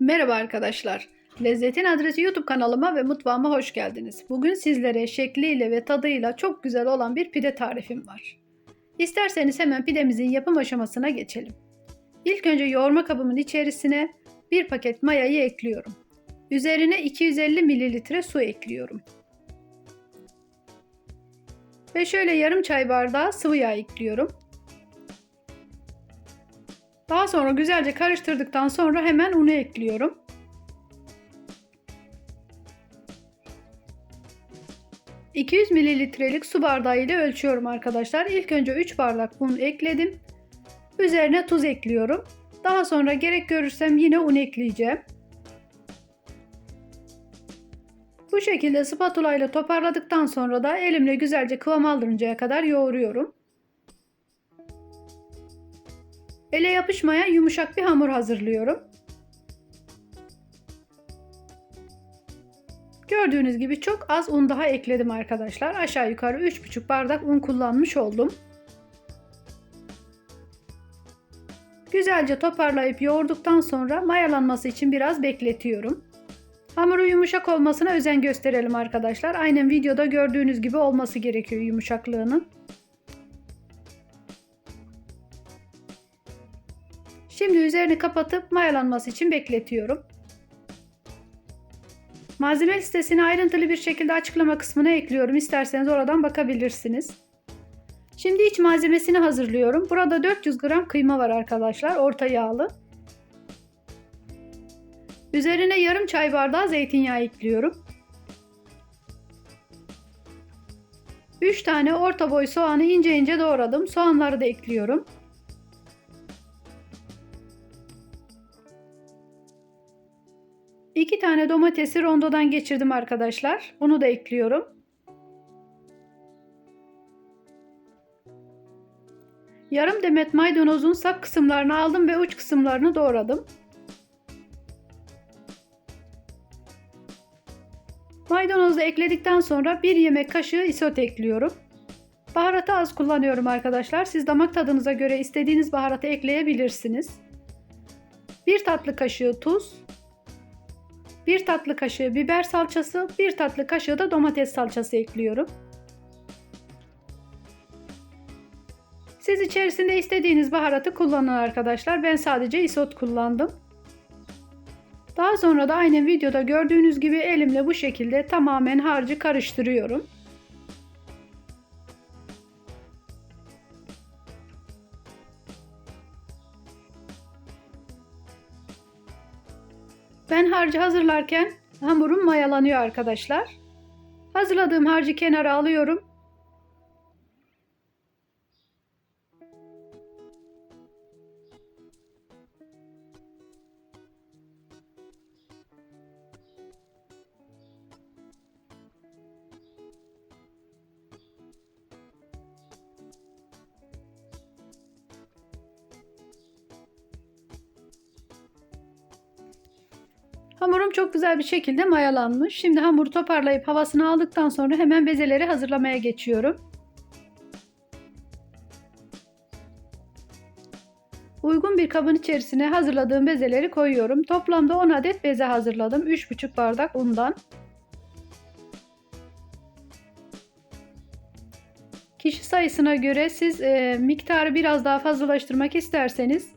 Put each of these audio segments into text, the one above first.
Merhaba arkadaşlar. Lezzetin Adresi YouTube kanalıma ve mutfağıma hoş geldiniz. Bugün sizlere şekliyle ve tadıyla çok güzel olan bir pide tarifim var. İsterseniz hemen pidemizin yapım aşamasına geçelim. İlk önce yoğurma kabımın içerisine bir paket mayayı ekliyorum. Üzerine 250 mililitre su ekliyorum. Ve şöyle yarım çay bardağı sıvı yağ ekliyorum. Daha sonra güzelce karıştırdıktan sonra hemen unu ekliyorum. ...200 mililitrelik su bardağı ile ölçüyorum arkadaşlar. İlk önce 3 bardak un ekledim. Üzerine tuz ekliyorum. Daha sonra gerek görürsem yine un ekleyeceğim. Bu şekilde spatula ile toparladıktan sonra da elimle güzelce kıvam aldırıncaya kadar yoğuruyorum. Ele yapışmayan yumuşak bir hamur hazırlıyorum. Gördüğünüz gibi çok az un daha ekledim arkadaşlar. Aşağı yukarı 3,5 bardak un kullanmış oldum. Güzelce toparlayıp yoğurduktan sonra mayalanması için biraz bekletiyorum. Hamuru yumuşak olmasına özen gösterelim arkadaşlar. Aynen videoda gördüğünüz gibi olması gerekiyor yumuşaklığının. Şimdi üzerini kapatıp mayalanması için bekletiyorum. Malzeme listesini ayrıntılı bir şekilde açıklama kısmına ekliyorum. İsterseniz oradan bakabilirsiniz. Şimdi iç malzemesini hazırlıyorum. Burada 400 gram kıyma var arkadaşlar. Orta yağlı. Üzerine yarım çay bardağı zeytinyağı ekliyorum. 3 tane orta boy soğanı ince ince doğradım. Soğanları da ekliyorum. 2 tane domatesi rondodan geçirdim arkadaşlar. Bunu da ekliyorum. Yarım demet maydanozun sap kısımlarını aldım ve uç kısımlarını doğradım. Maydanozu da ekledikten sonra 1 yemek kaşığı isot ekliyorum. Baharatı az kullanıyorum arkadaşlar. Siz damak tadınıza göre istediğiniz baharatı ekleyebilirsiniz. 1 tatlı kaşığı tuz, 1 tatlı kaşığı biber salçası, 1 tatlı kaşığı da domates salçası ekliyorum. Siz içerisinde istediğiniz baharatı kullanın arkadaşlar. Ben sadece isot kullandım. Daha sonra da aynen videoda gördüğünüz gibi elimle bu şekilde tamamen harcı karıştırıyorum. Ben harcı hazırlarken hamurum mayalanıyor arkadaşlar. Hazırladığım harcı kenara alıyorum. Hamurum çok güzel bir şekilde mayalanmış. Şimdi hamuru toparlayıp havasını aldıktan sonra hemen bezeleri hazırlamaya geçiyorum. Uygun bir kabın içerisine hazırladığım bezeleri koyuyorum. Toplamda 10 adet beze hazırladım. 3,5 bardak undan. Kişi sayısına göre siz e, miktarı biraz daha fazlalaştırmak isterseniz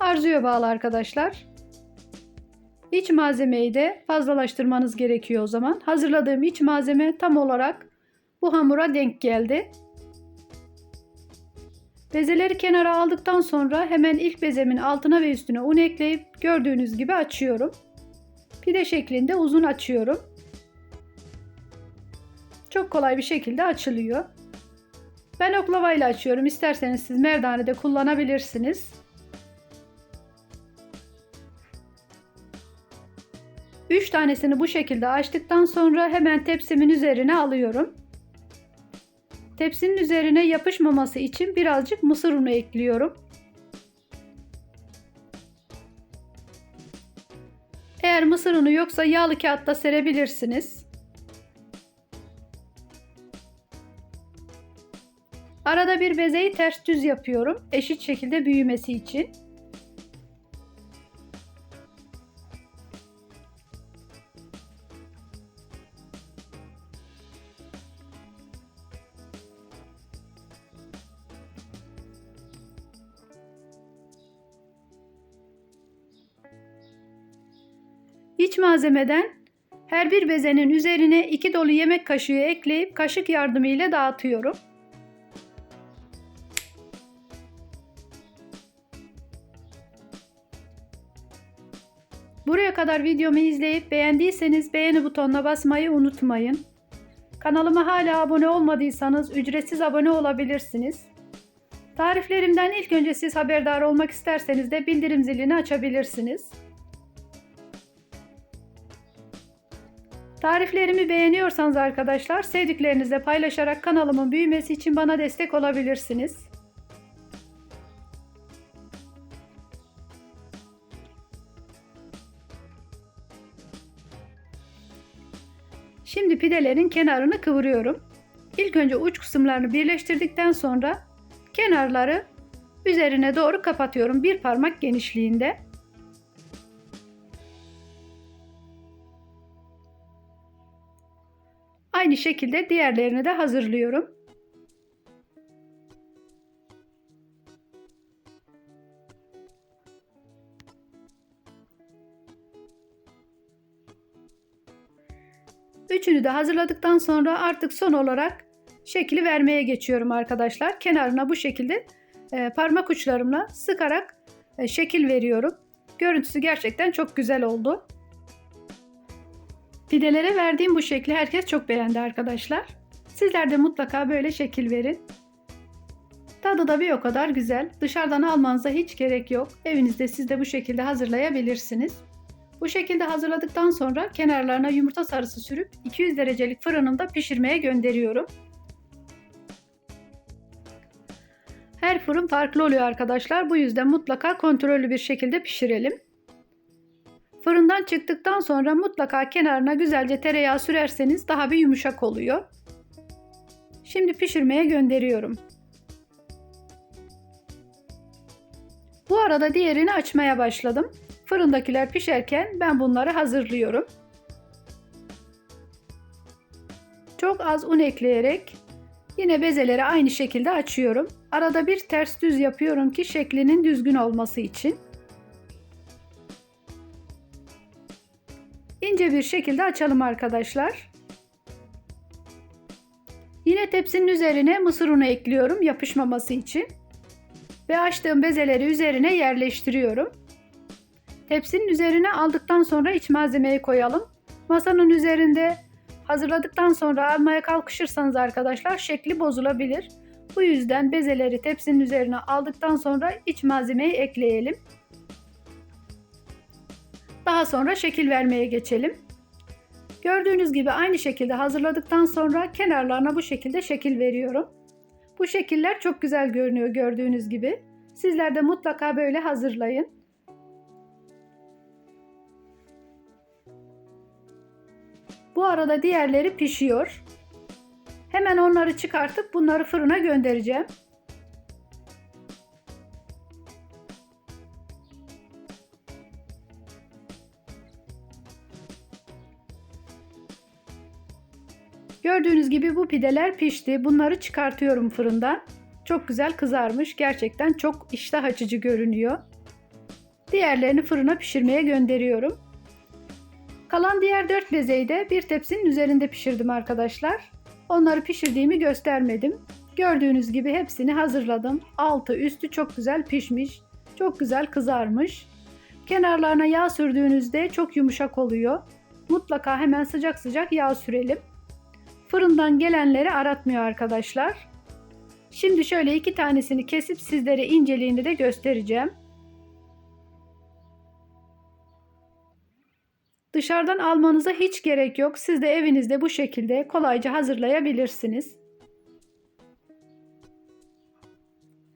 arzuya bağlı arkadaşlar. İç malzemeyi de fazlalaştırmanız gerekiyor o zaman. Hazırladığım iç malzeme tam olarak bu hamura denk geldi. Bezeleri kenara aldıktan sonra hemen ilk bezemin altına ve üstüne un ekleyip gördüğünüz gibi açıyorum. Pide şeklinde uzun açıyorum. Çok kolay bir şekilde açılıyor. Ben oklavayla açıyorum. İsterseniz siz merdane de kullanabilirsiniz. 3 tanesini bu şekilde açtıktan sonra hemen tepsimin üzerine alıyorum. Tepsinin üzerine yapışmaması için birazcık mısır unu ekliyorum. Eğer mısır unu yoksa yağlı kağıtta serebilirsiniz. Arada bir bezeyi ters düz yapıyorum. Eşit şekilde büyümesi için. Malzemeden her bir bezenin üzerine 2 dolu yemek kaşığı ekleyip kaşık yardımıyla dağıtıyorum. Buraya kadar videomu izleyip beğendiyseniz beğeni butonuna basmayı unutmayın. Kanalıma hala abone olmadıysanız ücretsiz abone olabilirsiniz. Tariflerimden ilk önce siz haberdar olmak isterseniz de bildirim zilini açabilirsiniz. Tariflerimi beğeniyorsanız arkadaşlar sevdiklerinizle paylaşarak kanalımın büyümesi için bana destek olabilirsiniz. Şimdi pidelerin kenarını kıvırıyorum. İlk önce uç kısımlarını birleştirdikten sonra kenarları üzerine doğru kapatıyorum bir parmak genişliğinde. Aynı şekilde diğerlerini de hazırlıyorum. Üçünü de hazırladıktan sonra artık son olarak şekli vermeye geçiyorum arkadaşlar. Kenarına bu şekilde e, parmak uçlarımla sıkarak e, şekil veriyorum. Görüntüsü gerçekten çok güzel oldu. Pidelere verdiğim bu şekli herkes çok beğendi arkadaşlar. Sizler de mutlaka böyle şekil verin. Tadı da bir o kadar güzel. Dışarıdan almanıza hiç gerek yok. Evinizde siz de bu şekilde hazırlayabilirsiniz. Bu şekilde hazırladıktan sonra kenarlarına yumurta sarısı sürüp 200 derecelik fırınımda pişirmeye gönderiyorum. Her fırın farklı oluyor arkadaşlar. Bu yüzden mutlaka kontrollü bir şekilde pişirelim. Fırından çıktıktan sonra mutlaka kenarına güzelce tereyağı sürerseniz daha bir yumuşak oluyor. Şimdi pişirmeye gönderiyorum. Bu arada diğerini açmaya başladım. Fırındakiler pişerken ben bunları hazırlıyorum. Çok az un ekleyerek yine bezeleri aynı şekilde açıyorum. Arada bir ters düz yapıyorum ki şeklinin düzgün olması için. İnce bir şekilde açalım arkadaşlar. Yine tepsinin üzerine mısır unu ekliyorum yapışmaması için. Ve açtığım bezeleri üzerine yerleştiriyorum. Tepsinin üzerine aldıktan sonra iç malzemeyi koyalım. Masanın üzerinde hazırladıktan sonra almaya kalkışırsanız arkadaşlar şekli bozulabilir. Bu yüzden bezeleri tepsinin üzerine aldıktan sonra iç malzemeyi ekleyelim. Daha sonra şekil vermeye geçelim. Gördüğünüz gibi aynı şekilde hazırladıktan sonra kenarlarına bu şekilde şekil veriyorum. Bu şekiller çok güzel görünüyor gördüğünüz gibi. Sizler de mutlaka böyle hazırlayın. Bu arada diğerleri pişiyor. Hemen onları çıkartıp bunları fırına göndereceğim. Gördüğünüz gibi bu pideler pişti. Bunları çıkartıyorum fırından. Çok güzel kızarmış. Gerçekten çok iştah açıcı görünüyor. Diğerlerini fırına pişirmeye gönderiyorum. Kalan diğer dört bezeyi de bir tepsinin üzerinde pişirdim arkadaşlar. Onları pişirdiğimi göstermedim. Gördüğünüz gibi hepsini hazırladım. Altı üstü çok güzel pişmiş. Çok güzel kızarmış. Kenarlarına yağ sürdüğünüzde çok yumuşak oluyor. Mutlaka hemen sıcak sıcak yağ sürelim. Fırından gelenleri aratmıyor arkadaşlar. Şimdi şöyle iki tanesini kesip sizlere inceliğini de göstereceğim. Dışarıdan almanıza hiç gerek yok. Siz de evinizde bu şekilde kolayca hazırlayabilirsiniz.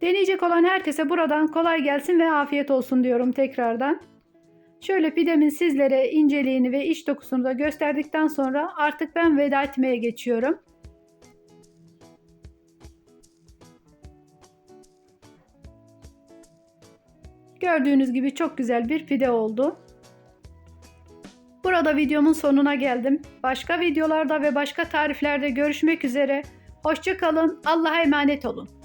Deneyecek olan herkese buradan kolay gelsin ve afiyet olsun diyorum tekrardan. Şöyle pidemin sizlere inceliğini ve iç dokusunu da gösterdikten sonra artık ben veda etmeye geçiyorum. Gördüğünüz gibi çok güzel bir pide oldu. Burada videomun sonuna geldim. Başka videolarda ve başka tariflerde görüşmek üzere. Hoşçakalın. Allah'a emanet olun.